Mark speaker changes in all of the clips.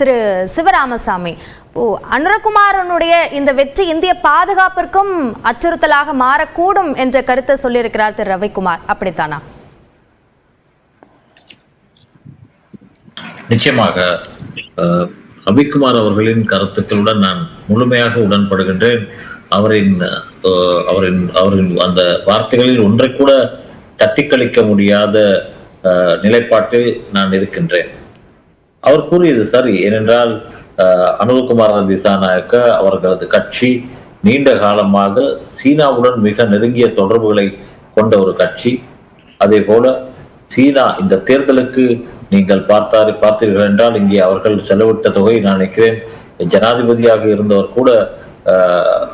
Speaker 1: திரு சிவராமசாமி. ஓ அனுரகுமாரனுடைய இந்த வெற்றி இந்திய பாதுகாப்பிற்கும் அச்சுறுத்தலாக மாறக்கூடும் என்ற கருத்தை சொல்லியிருக்கிறார் திரு ரவிக்குமார். அப்படித்தானா?
Speaker 2: நிச்சயமாக ரவிக்குமார் அவர்களின் கருத்துக்களுடன் நான் முழுமையாக உடன்படுகின்றேன். அவரின் அவரின் அவரின் அந்த வார்த்தைகளில் ஒன்றை கூட தட்டி கழிக்க முடியாத நிலைப்பாட்டில் நான் இருக்கின்றேன். அவர் கூறியது சரி. ஏனென்றால் அஹ், திசாநாயக்க அவர்களது கட்சி நீண்ட காலமாக சீனாவுடன் மிக நெருங்கிய தொடர்புகளை கொண்ட ஒரு கட்சி. அதே போல சீனா இந்த தேர்தலுக்கு நீங்கள் பார்த்தார் பார்த்தீர்கள் என்றால் இங்கே அவர்கள் செலவிட்ட தொகை நான் நினைக்கிறேன் ஜனாதிபதியாக இருந்தவர் கூட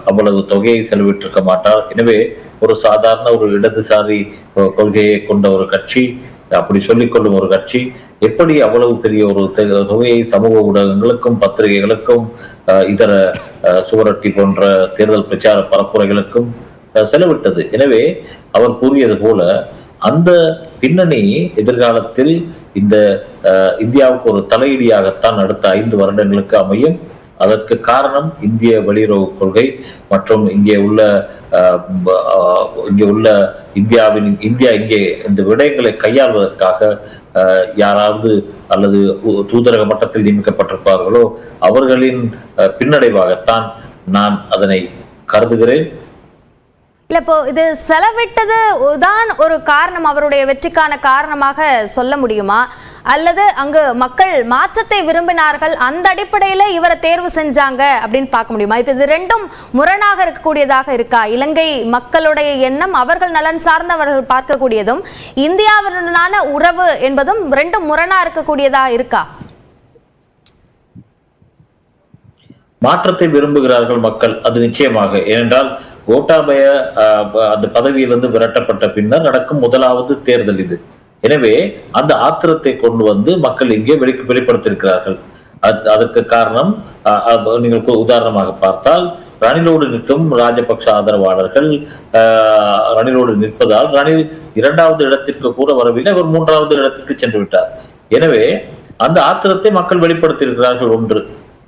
Speaker 2: அவ்வளவு தொகையை செலவிட்டிருக்க மாட்டார். எனவே ஒரு சாதாரண ஒரு இடதுசாரி கொள்கையை கொண்ட ஒரு கட்சி அப்படி சொல்லிக்கொள்ளும் ஒரு கட்சி எப்படி அவ்வளவு பெரிய ஒரு தொகையை சமூக ஊடகங்களுக்கும் பத்திரிகைகளுக்கும் அஹ், இதர அஹ், சுவரொட்டி போன்ற தேர்தல் பிரச்சார பரப்புரைகளுக்கும் அஹ், செலவிட்டது. எனவே அவர் கூறியது போல அந்த பின்னணி எதிர்காலத்தில் இந்த அஹ், இந்தியாவுக்கு ஒரு தலையீடியாகத்தான் அடுத்த ஐந்து வருடங்களுக்கு அமையும். அதற்கு காரணம் இந்திய வெளியுறவு கொள்கை மற்றும் இங்கே உள்ள அஹ், அஹ், இங்கே உள்ள இந்தியாவின் இந்தியா இங்கே இந்த விடயங்களை கையாள்வதற்காக யாராவது அல்லது தூதரக மட்டத்தில் நியமிக்கப்பட்டிருப்பார்களோ அவர்களின் பின்னடைவாகத்தான் நான் அதனை கருதுகிறேன்.
Speaker 1: இல்ல இப்போ இது செலவிட்டது தான் ஒரு காரணம். அவருடைய வெற்றிக்கான காரணமாக சொல்ல முடியுமா? அல்லது அங்கு மக்கள் மாற்றத்தை விரும்பினார்கள் அந்த அடிப்படையில இவரை தேர்வு செஞ்சாங்க அப்படின்னு பார்க்க முடியுமா? இப்போ இது ரெண்டும் முரணாக இருக்கக்கூடியதாக இருக்கா? இலங்கை மக்களுடைய எண்ணம் அவர்கள் நலன் சார்ந்தவர்கள் பார்க்கக்கூடியதும் இந்தியாவுடனான உறவு என்பதும் ரெண்டும் முரணா இருக்கக்கூடியதாக இருக்கா?
Speaker 2: மாற்றத்தை விரும்புகிறார்கள் மக்கள் அது நிச்சயமாக. ஏனென்றால் கோட்டாபய அந்த பதவியிலிருந்து விரட்டப்பட்ட பின்னர் நடக்கும் முதலாவது தேர்தல் இது. எனவே அந்த ஆத்திரத்தை கொண்டு வந்து மக்கள் இங்கே வெளி வெளிப்படுத்தியிருக்கிறார்கள். அதற்கு காரணம் ஆஹ், நீங்கள் உதாரணமாக பார்த்தால் ரணிலோடு நிற்கும் ராஜபக்ஷ ஆதரவாளர்கள் ஆஹ், ரணிலோடு நிற்பதால் ரணில் இரண்டாவது இடத்திற்கு கூட வரவில்லை அவர் மூன்றாவது இடத்திற்கு சென்று விட்டார். எனவே அந்த ஆத்திரத்தை மக்கள் வெளிப்படுத்தியிருக்கிறார்கள் ஒன்று.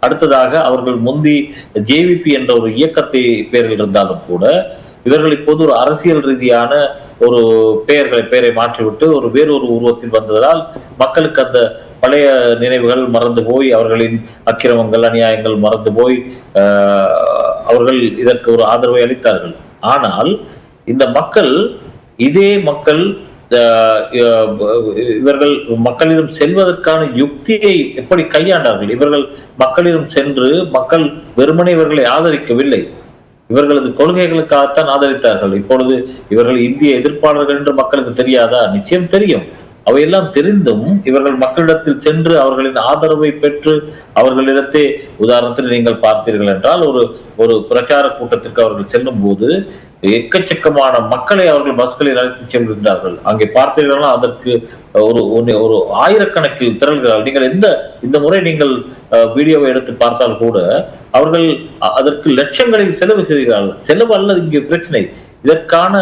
Speaker 2: அடுத்ததாக அவர்கள் முந்தி ஜேவிபி என்ற ஒரு இயக்கத்தை பேரில் இருந்தாலும் கூட இவர்கள் இப்போது ஒரு அரசியல் ரீதியான ஒரு பெயர்களை பெயரை மாற்றிவிட்டு ஒரு வேறொரு உருவத்தில் வந்ததால் மக்களுக்கு அந்த பழைய நினைவுகள் மறந்து போய் அவர்களின் அக்கிரமங்கள் அநியாயங்கள் மறந்து போய் ஆஹ், அவர்கள் இதற்கு ஒரு ஆதரவை அளித்தார்கள். ஆனால் இந்த மக்கள் இதே மக்கள் இவர்கள் மக்களிடம் செல்வதற்கான யுக்தியை எப்படி கையாண்டார்கள்? இவர்கள் மக்களிடம் சென்று மக்கள் வெறுமனே இவர்களை ஆதரிக்கவில்லை. இவர்களது கொள்கைகளுக்காகத்தான் ஆதரித்தார்கள். இப்பொழுது இவர்கள் இந்திய எதிர்ப்பாளர்கள் என்று மக்களுக்கு தெரியாதா? நிச்சயம் தெரியும். அவையெல்லாம் தெரிந்தும் இவர்கள் மக்களிடத்தில் சென்று அவர்களின் ஆதரவை பெற்று அவர்களிடத்தே உதாரணத்தில் நீங்கள் பார்த்தீர்கள் என்றால் ஒரு ஒரு பிரச்சார கூட்டத்திற்கு அவர்கள் செல்லும் போது எக்கச்சக்கமான மக்களை அவர்கள் பஸ்களில் அழைத்து செல்கின்றார்கள் அங்கே பார்த்தீர்கள்னா அதற்கு ஒரு ஒரு- ஒரு ஆயிரக்கணக்கில் திரள்கிறார்கள் நீங்கள் எந்த இந்த முறை நீங்கள் வீடியோவை எடுத்து பார்த்தால் கூட அவர்கள் அதற்கு லட்சங்களில் செலவு செய்கிறார்கள். செலவு அல்ல இங்கே பிரச்சனை. இதற்கான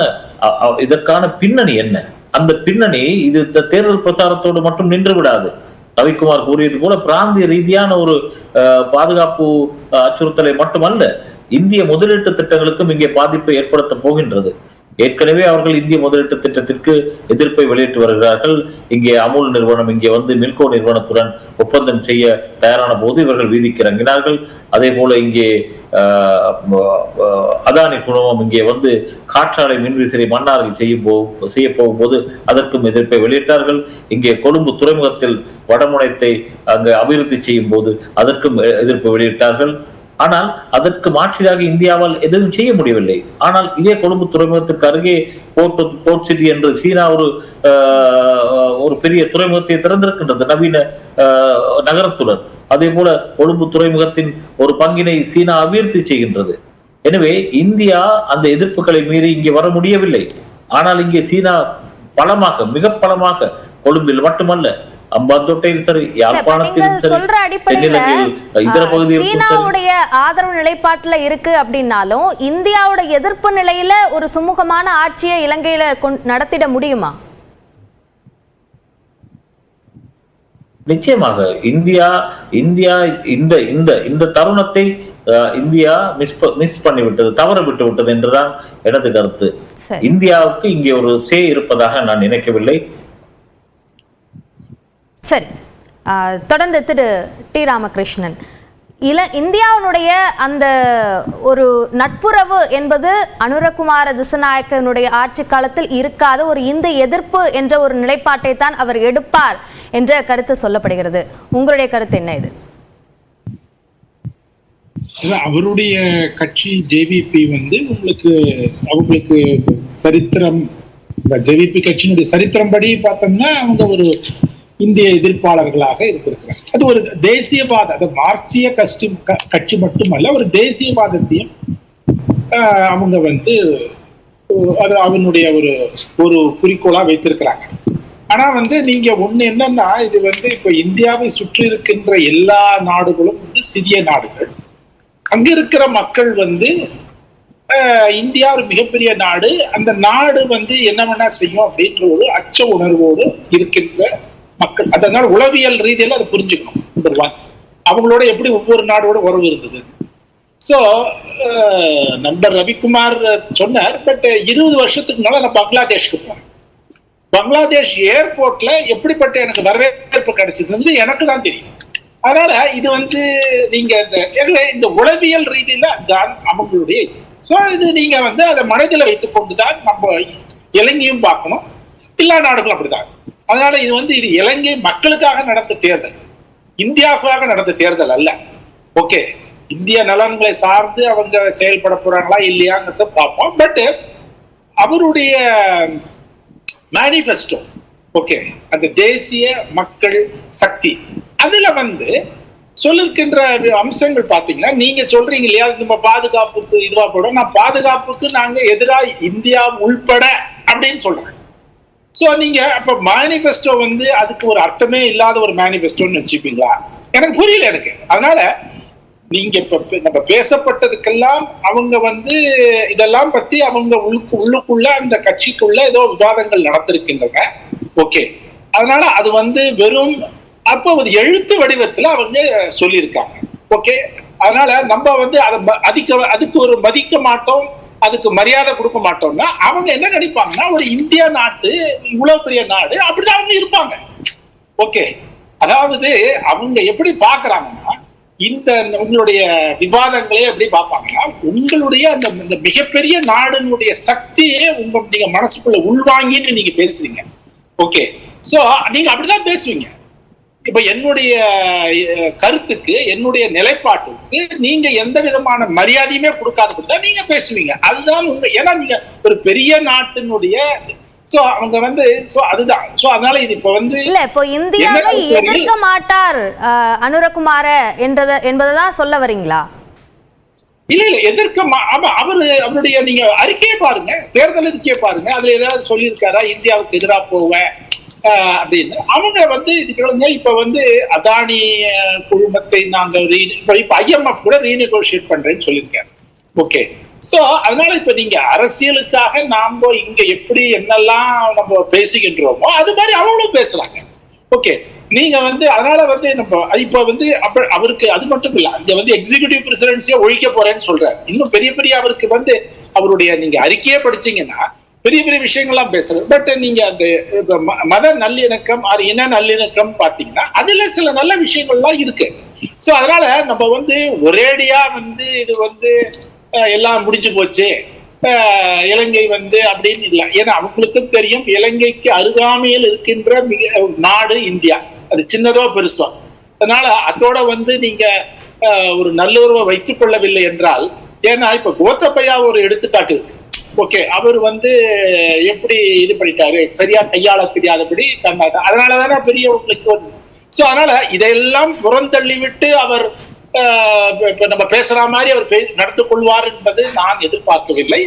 Speaker 2: இதற்கான பின்னணி என்ன? அந்த பின்னணி இது இந்த தேர்தல் பிரச்சாரத்தோடு மட்டும் நின்று விடாது ரவிக்குமார் கூறியது போல பிராந்திய ரீதியான ஒரு அஹ், பாதுகாப்பு அச்சுறுத்தலை மட்டுமல்ல. இந்திய முதலீட்டு திட்டங்களுக்கும் இங்கே பாதிப்பை ஏற்படுத்த போகின்றது. ஏற்கனவே அவர்கள் இந்திய முதலீட்டு திட்டத்திற்கு எதிர்ப்பை வெளியிட்டு வருகிறார்கள். இங்கே அமுல் நிறுவனம் இங்கே வந்து மில்கோ நிறுவனத்துடன் ஒப்பந்தம் செய்ய தயாரான போது இவர்கள் வீதிக்கு இறங்கினார்கள். அதே போல இங்கே ஆஹ், அதானி குழுமம் இங்கே வந்து காற்றாலை மின்விசிறி மன்னாரில் செய்யும் போ செய்ய போகும்போது அதற்கும் எதிர்ப்பை வெளியிட்டார்கள். இங்கே கொழும்பு துறைமுகத்தில் வடமுனைத்தை அங்கு அபிவிருத்தி செய்யும் போது அதற்கும் எதிர்ப்பு வெளியிட்டார்கள். ஆனால் அதற்கு மாற்றீடாக இந்தியாவால் எதுவும் செய்ய முடியவில்லை. ஆனால் இதே கொழும்பு துறைமுகத்துக்கு அருகே போர்ட் போர்ட் சிட்டி என்று சீனா ஒரு ஒரு பெரிய துறைமுகத்தை திறந்திருக்கின்றது நவீன நகரத்துடன். அதே போல கொழும்பு துறைமுகத்தின் ஒரு பங்கினை சீனா அபிவிருத்தி செய்கின்றது. எனவே இந்தியா அந்த எதிர்ப்புகளை மீறி இங்கே வர முடியவில்லை. ஆனால் இங்கே சீனா பலமாக மிக பலமாக கொழும்பில் மட்டுமல்ல அம்பாந்தோட்டையில் சரி சரி
Speaker 1: சொல்ற அடிப்படையில சீனாவுடைய ஆதரவு நிலைப்பாட்டுல இருக்கு அப்படின்னாலும் இந்தியாவோட எதிர்ப்பு நிலையில ஒரு சுமூகமான ஆட்சியை இலங்கையில நடத்திட முடியுமா?
Speaker 2: நிச்சயமாக இந்தியா இந்தியா இந்த இந்த இந்த தருணத்தை இந்தியா மிஸ் மிஸ் பண்ணிவிட்டது தவற விட்டு விட்டது என்றுதான் எனது கருத்து. இந்தியாவுக்கு இங்கே ஒரு சே இருப்பதாக நான் நினைக்கவில்லை.
Speaker 1: சரி. தொடர்ந்து திரு டி ராமகிருஷ்ணன். இல இந்தியாவினுடைய அந்த ஒரு நட்புறவு என்பது அனுரகுமார திசநாயக்கனுடைய ஆட்சி காலத்தில் இருக்காத ஒரு இந்த எதிர்ப்பு என்ற ஒரு நிலைப்பாட்டை தான் அவர் எடுப்பார் என்ற கருத்து சொல்லப்படுகிறது. உங்களுடைய கருத்து என்ன இது?
Speaker 3: அவருடைய கட்சி ஜேவிபி வந்து உங்களுக்கு அவங்களுக்கு சரித்திரம் இந்த ஜேவிபி கட்சியினுடைய சரித்திரம் படி பார்த்தோம்னா அவங்க ஒரு இந்திய எதிர்ப்பாளர்களாக இருந்திருக்கிறார். அது ஒரு தேசியவாத அது மார்க்சிய கட்சி க- கட்சி மட்டுமல்ல ஒரு தேசியவாதத்தையும் ஆஹ், அவங்க வந்து அது அவனுடைய ஒரு ஒரு குறிக்கோளா வைத்திருக்கிறாங்க. ஆனா வந்து நீங்க ஒண்ணு என்னன்னா இது வந்து இப்ப இந்தியாவை சுற்றி இருக்கின்ற எல்லா நாடுகளும் வந்து சிறிய நாடுகள். அங்க இருக்கிற மக்கள் வந்து ஆஹ், இந்தியா ஒரு மிகப்பெரிய நாடு. அந்த நாடு வந்து என்ன வேணா செய்யும் அப்படின்ற ஒரு அச்ச உணர்வோடு இருக்கின்ற மக்கள் அதனால உளவியல் ரீதியில அதை புரிஞ்சுக்கணும் நம்பர் ஒன் அவங்களோட எப்படி ஒவ்வொரு நாடோட உறவு இருந்தது? ஸோ நண்பர் ரவிக்குமார் சொன்னார் பட் இருபது வருஷத்துக்கு முன்னால நான் பங்களாதேஷ்க்கு போனேன். பங்களாதேஷ் ஏர்போர்ட்ல எப்படிப்பட்ட எனக்கு வரவேற்பு கிடைச்சதுன்னு எனக்கு தான் தெரியும். அதனால இது வந்து நீங்க இந்த இந்த உளவியல் ரீதியில தான் அவங்களுடைய ஸோ இது நீங்க வந்து அதை மனதில் வைத்துக் கொண்டுதான் நம்ம இலங்கையும் பார்க்கணும். எல்லா நாடுகளும் அப்படிதான். அதனால இது வந்து இது இலங்கை மக்களுக்காக நடந்த தேர்தல். இந்தியாவுக்காக நடந்த தேர்தல் அல்ல. ஓகே இந்திய நலன்களை சார்ந்து அவங்க செயல்பட போறாங்களா இல்லையாங்கிறத பார்ப்போம். பட் அவருடைய மேனிஃபெஸ்டோ ஓகே அந்த தேசிய மக்கள் சக்தி அதுல வந்து சொல்லிருக்கின்ற அம்சங்கள் பாத்தீங்கன்னா நீங்க சொல்றீங்க இல்லையா நம்ம பாதுகாப்புக்கு இதுவா போடும் நான் பாதுகாப்புக்கு நாங்க எதிரா இந்தியா உள்பட அப்படின்னு சொல்றேன் சோ நீங்க அப்ப மேனிஃபெஸ்டோ வந்து அதுக்கு ஒரு அர்த்தமே இல்லாத ஒரு மேனிஃபெஸ்டோன்னு வச்சுப்பீங்களா? எனக்கு புரியல எனக்கு. அதனால நீங்க இப்ப நம்ம பேசப்பட்டதுக்கெல்லாம் அவங்க வந்து இதெல்லாம் பத்தி அவங்க உள்ளுக்கு உள்ளுக்குள்ள அந்த கட்சிக்குள்ள ஏதோ விவாதங்கள் நடத்திருக்கின்றன ஓகே அதனால அது வந்து வெறும் அப்போ ஒரு எழுத்து வடிவத்துல அவங்க சொல்லியிருக்காங்க. ஓகே அதனால நம்ம வந்து அதை அதிக அதுக்கு ஒரு மதிக்க மாட்டோம். அதுக்கு மரியாதை கொடுக்க மாட்டோம்னா அவங்க என்ன நினைப்பாங்கன்னா ஒரு இந்திய நாட்டு இவ்வளவு பெரிய நாடு அப்படிதான் அவங்க இருப்பாங்க. ஓகே. அதாவது அவங்க எப்படி பாக்குறாங்கன்னா இந்த உங்களுடைய விவாதங்களே எப்படி பார்ப்பாங்கன்னா உங்களுடைய அந்த இந்த மிகப்பெரிய நாடினுடைய சக்தியே உங்க நீங்க மனசுக்குள்ள உள்வாங்கின்னு நீங்க பேசுறீங்க. ஓகே. சோ நீங்க அப்படிதான் பேசுவீங்க. இப்ப என்னுடைய கருத்துக்கு என்னுடைய நிலைப்பாட்டுக்கு நீங்க எந்த விதமான மரியாதையுமே கொடுக்காத நீங்க பேசுவீங்க. அதுதான் உங்க ஏன்னா நீங்க ஒரு பெரிய நாட்டினுடைய சோ அவங்க வந்து சோ அதுதான். சோ அதனால இது இப்ப வந்து
Speaker 1: இல்ல இப்போ இந்தியாவை? எதிர்க்க மாட்டார் அனுரகுமார என்றத என்பதைதான் சொல்ல வரீங்களா?
Speaker 3: இல்ல இல்ல எதிர்க்க ஆமா அவரு அவருடைய நீங்க அறிக்கையை பாருங்க தேர்தல் அறிக்கையை பாருங்க. அதுல ஏதாவது சொல்லியிருக்காரா? இந்தியாவுக்கு எதிரா போவேன். அப்படின்னு அவங்க வந்து இதுக்கு இப்ப வந்து அதானி குழுமத்தை நாங்கள் இப்ப ஐஎம்எஃப் கூட ரீநெகோசியேட் பண்றேன்னு சொல்லியிருக்காரு ஓகே சோ அதனால இப்ப நீங்க அரசியலுக்காக நாம இங்க எப்படி என்னெல்லாம் நம்ம பேசுகின்றோமோ அது மாதிரி அவங்களும் பேசுறாங்க. ஓகே நீங்க வந்து அதனால வந்து நம்ம இப்ப வந்து அப்ப அவருக்கு அது மட்டும் இல்ல இங்க வந்து எக்ஸிகியூட்டிவ் பிரசிடென்சியை ஒழிக்க போறேன்னு சொல்றாரு. இன்னும் பெரிய பெரிய அவருக்கு வந்து அவருடைய நீங்க அறிக்கையே படிச்சீங்கன்னா பெரிய பெரிய விஷயங்கள்லாம் பேசுறது. பட் நீங்க அந்த ம- மத நல்லிணக்கம் அது இன நல்லிணக்கம் பாத்தீங்கன்னா அதுல சில நல்ல விஷயங்கள்லாம் இருக்கு. சோ அதனால நம்ம வந்து ஒரேடியா வந்து இது வந்து அஹ், எல்லாம் முடிஞ்சு போச்சு. அஹ், இலங்கை வந்து அப்படின்னு இல்லை. ஏன்னா அவங்களுக்கும் தெரியும் இலங்கைக்கு அருகாமையில் இருக்கின்ற மிக நாடு இந்தியா. அது சின்னதோ பெருசோ. அதனால அதோட வந்து நீங்க ஒரு நல்லுறவை வைத்துக் கொள்ளவில்லை என்றால் ஏன்னா இப்ப கோத்தபையா ஒரு எடுத்துக்காட்டு இருக்கு. ஓகே அவர் வந்து எப்படி இது பண்ணிட்டாரு? சரியா கையாள தெரியாதபடி தன்னாட்ட அதனாலதானே பெரிய உங்களுக்கு சோ அதனால இதையெல்லாம் புறந்தள்ளி விட்டு அவர் ஆஹ் இப்ப நம்ம பேசுற மாதிரி அவர் நடந்து கொள்வார் என்பது நான் எதிர்பார்க்கவில்லை.